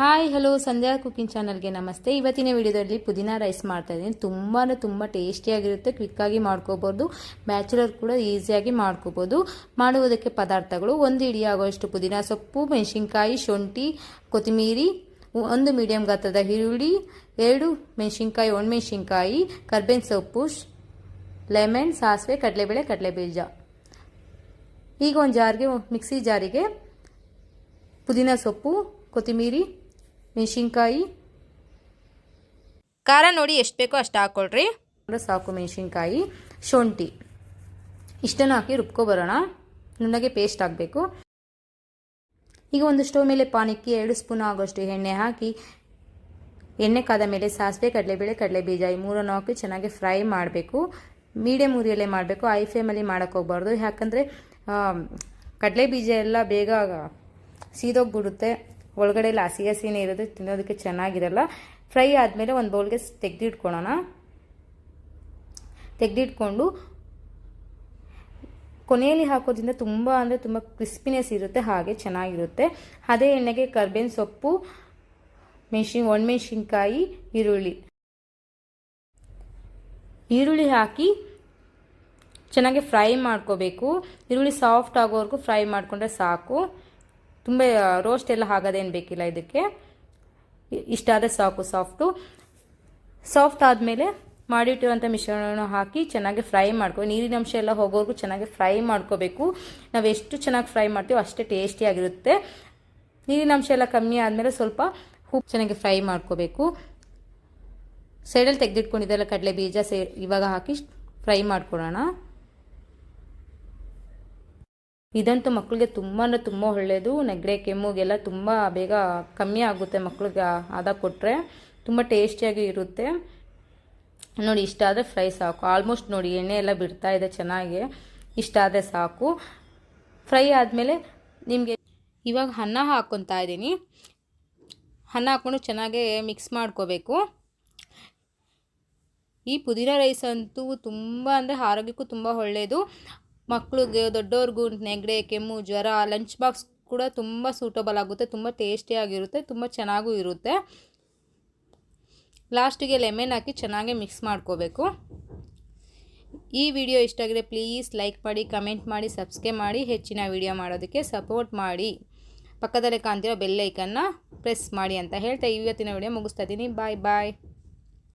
Hi, hello, ಸಂಧ್ಯಾ cooking ಚಾನಲ್ಗೆ ನಮಸ್ತೆ. ಇವತ್ತಿನ ವಿಡಿಯೋದಲ್ಲಿ ಪುದೀನ ರೈಸ್ ಮಾಡ್ತಾ ಇದ್ದೀನಿ. ತುಂಬಾ ತುಂಬ ಟೇಸ್ಟಿಯಾಗಿರುತ್ತೆ. ಕ್ವಿಕ್ಕಾಗಿ ಮಾಡ್ಕೋಬೋದು. ಬ್ಯಾಚುಲರ್ ಕೂಡ ಈಸಿಯಾಗಿ ಮಾಡ್ಕೋಬೋದು. ಮಾಡುವುದಕ್ಕೆ ಪದಾರ್ಥಗಳು ಒಂದು ಇಡಿಯಾಗುವಷ್ಟು ಪುದೀನ ಸೊಪ್ಪು, ಮೆಣಸಿನ್ಕಾಯಿ, ಶುಂಠಿ, ಕೊತ್ತಂಬರಿ, ಒಂದು ಮೀಡಿಯಂ ಗಾತ್ರದ ಈರುಳ್ಳಿ, ಎರಡು ಮೆಣಸಿನ್ಕಾಯಿ ಒಣಮೆಣಸಿನ್ಕಾಯಿ ಕರ್ಬೇವಿನ ಸೊಪ್ಪು ಲೆಮನ್ ಸಾಸಿವೆ, ಕಡಲೆಬೇಳೆ, ಕಡಲೆಬೀಜ. ಈಗ ಒಂದು ಜಾರಿಗೆ, ಮಿಕ್ಸಿ ಜಾರಿಗೆ ಪುದೀನ ಸೊಪ್ಪು, ಕೊತ್ತಂಬರಿ ಮೆಣಸಿನ್ಕಾಯಿ. ಖಾರ ನೋಡಿ ಎಷ್ಟು ಬೇಕೋ ಅಷ್ಟು ಹಾಕ್ಕೊಳ್ರಿ ಸಾಕು ಮೆಣಸಿನ್ಕಾಯಿ. ಶುಂಠಿ. ಇಷ್ಟನ್ನು ಹಾಕಿ ರುಬ್ಕೊಬರೋಣ ನುಣ್ಣಗೆ ಪೇಸ್ಟ್ ಹಾಕಬೇಕು ಈಗ ಒಂದು ಸ್ಟೋವ್ ಮೇಲೆ ಪಾನಿಕ್ಕಿ ಎರಡು ಸ್ಪೂನ್ ಆಗೋಷ್ಟು ಎಣ್ಣೆ ಹಾಕಿ ಎಣ್ಣೆ ಕಾದ ಮೇಲೆ ಸಾಸಿವೆ ಕಡಲೆಬೇಳೆ ಕಡಲೆಬೀಜ ಈ ಮೂರನ್ನು ಹಾಕಿ ಚೆನ್ನಾಗಿ ಫ್ರೈ ಮಾಡಬೇಕು. ಮೀಡಿಯಮ್ ಉರಿಯಲ್ಲೇ ಮಾಡಬೇಕು. ಐ ಫ್ಲೇಮಲ್ಲಿ ಮಾಡೋಕ್ಕೆ ಹೋಗ್ಬಾರ್ದು. ಯಾಕಂದರೆ ಕಡಲೆ ಬೀಜ ಎಲ್ಲ ಬೇಗ ಸೀದೋಗ್ಬಿಡುತ್ತೆ. ಒಳಗಡೆ ಎಲ್ಲ ಹಸಿ ಹಸಿನೇ ಇರೋದು, ತಿನ್ನೋದಕ್ಕೆ ಚೆನ್ನಾಗಿರಲ್ಲ. ಫ್ರೈ ಆದಮೇಲೆ ಒಂದು ಬೌಲ್ಗೆ ತೆಗೆದಿಟ್ಕೊಳ್ಳೋಣ ತೆಗೆದಿಟ್ಕೊಂಡು ಕೊನೆಯಲ್ಲಿ ಹಾಕೋದ್ರಿಂದ ತುಂಬ ಅಂದರೆ ತುಂಬ ಕ್ರಿಸ್ಪಿನೆಸ್ ಇರುತ್ತೆ, ಹಾಗೆ ಚೆನ್ನಾಗಿರುತ್ತೆ. ಅದೇ ಎಣ್ಣೆಗೆ ಕರ್ಬೇವಿನ ಸೊಪ್ಪು, ಮೆಣಸಿನ್ ಒಣಮೆಣ್ಸಿನ್ಕಾಯಿ ಈರುಳ್ಳಿ. ಈರುಳ್ಳಿ ಹಾಕಿ ಚೆನ್ನಾಗಿ ಫ್ರೈ ಮಾಡ್ಕೋಬೇಕು. ಈರುಳ್ಳಿ ಸಾಫ್ಟ್ ಆಗೋವರೆಗೂ ಫ್ರೈ ಮಾಡಿಕೊಂಡ್ರೆ ಸಾಕು. ತುಂಬ ರೋಸ್ಟ್ ಎಲ್ಲ ಆಗೋದೇನು ಬೇಕಿಲ್ಲ ಇದಕ್ಕೆ. ಇಷ್ಟಾದರೆ ಸಾಕು, ಸಾಫ್ಟು. ಸಾಫ್ಟ್ ಆದಮೇಲೆ ಮಾಡಿಟ್ಟಿರುವಂಥ ಮಿಶ್ರಣ ಹಾಕಿ ಚೆನ್ನಾಗಿ ಫ್ರೈ ಮಾಡ್ಕೊ, ನೀರಿನ ಅಂಶ ಎಲ್ಲ ಹೋಗೋವರೆಗೂ ಚೆನ್ನಾಗಿ ಫ್ರೈ ಮಾಡ್ಕೋಬೇಕು. ನಾವು ಎಷ್ಟು ಚೆನ್ನಾಗಿ ಫ್ರೈ ಮಾಡ್ತೀವೋ ಅಷ್ಟೇ ಟೇಸ್ಟಿಯಾಗಿರುತ್ತೆ ನೀರಿನ ಅಂಶ ಎಲ್ಲ ಕಮ್ಮಿ ಆದಮೇಲೆ ಸ್ವಲ್ಪ ಉಪ್ಪು ಚೆನ್ನಾಗಿ ಫ್ರೈ ಮಾಡ್ಕೋಬೇಕು. ಸೈಡಲ್ಲಿ ತೆಗೆದಿಟ್ಕೊಂಡಿದ್ದೆಲ್ಲ ಕಡಲೆ ಬೀಜ ಸೇ, ಇವಾಗ ಹಾಕಿ ಫ್ರೈ ಮಾಡ್ಕೊಳ್ಳೋಣ ಇದಂತೂ ಮಕ್ಕಳಿಗೆ ತುಂಬ ಅಂದರೆ ತುಂಬ ಒಳ್ಳೆಯದು ನೆಗಡೆ ಕೆಮ್ಮುಗೆಲ್ಲ ತುಂಬ ಬೇಗ ಕಮ್ಮಿ ಆಗುತ್ತೆ ಮಕ್ಕಳಿಗೆ ಆದ ಕೊಟ್ಟರೆ ತುಂಬ ಟೇಸ್ಟಿಯಾಗಿ ಇರುತ್ತೆ. ನೋಡಿ, ಇಷ್ಟ ಆದರೆ ಫ್ರೈ ಸಾಕು. ಆಲ್ಮೋಸ್ಟ್ ನೋಡಿ, ಎಣ್ಣೆ ಎಲ್ಲ ಬಿಡ್ತಾ ಇದೆ ಚೆನ್ನಾಗಿ. ಇಷ್ಟ ಆದರೆ ಸಾಕು. ಫ್ರೈ ಆದಮೇಲೆ ನಿಮಗೆ ಇವಾಗ ಅನ್ನ ಹಾಕ್ಕೊತಾ ಇದ್ದೀನಿ. ಅನ್ನ ಹಾಕ್ಕೊಂಡು ಚೆನ್ನಾಗಿ ಮಿಕ್ಸ್ ಮಾಡ್ಕೋಬೇಕು. ಈ ಪುದೀನ ರೈಸ್ ಅಂತೂ ತುಂಬ ಅಂದರೆ ಆರೋಗ್ಯಕ್ಕೂ ತುಂಬ ಒಳ್ಳೆಯದು ಮಕ್ಕಳಿಗೆ ದೊಡ್ಡವ್ರಿಗೂ ನೆಗಡೆ, ಕೆಮ್ಮು, ಜ್ವರ ಲಂಚ್ ಬಾಕ್ಸ್ ಕೂಡ ತುಂಬ ಸೂಟಬಲ್ ಆಗುತ್ತೆ, ತುಂಬ ಟೇಸ್ಟಿಯಾಗಿರುತ್ತೆ ತುಂಬ ಚೆನ್ನಾಗೂ ಇರುತ್ತೆ. ಲಾಸ್ಟಿಗೆ ಲೆಮನ್ ಹಾಕಿ ಚೆನ್ನಾಗಿ ಮಿಕ್ಸ್ ಮಾಡ್ಕೋಬೇಕು. ಈ ವಿಡಿಯೋ ಇಷ್ಟ ಆಗಿದೆ ಪ್ಲೀಸ್ ಲೈಕ್ ಮಾಡಿ ಕಮೆಂಟ್ ಮಾಡಿ ಸಬ್ಸ್ಕ್ರೈಬ್ ಮಾಡಿ, ಹೆಚ್ಚಿನ ವಿಡಿಯೋ ಮಾಡೋದಕ್ಕೆ ಸಪೋರ್ಟ್ ಮಾಡಿ. ಪಕ್ಕದಲ್ಲೇ ಕಾಣ್ತಿರೋ ಬೆಲ್ಲೈಕನ್ನ ಪ್ರೆಸ್ ಮಾಡಿ ಅಂತ ಹೇಳ್ತಾ ಇವತ್ತಿನ ವಿಡಿಯೋ ಮುಗಿಸ್ತಾ ಇದ್ದೀನಿ. ಬಾಯ್ ಬಾಯ್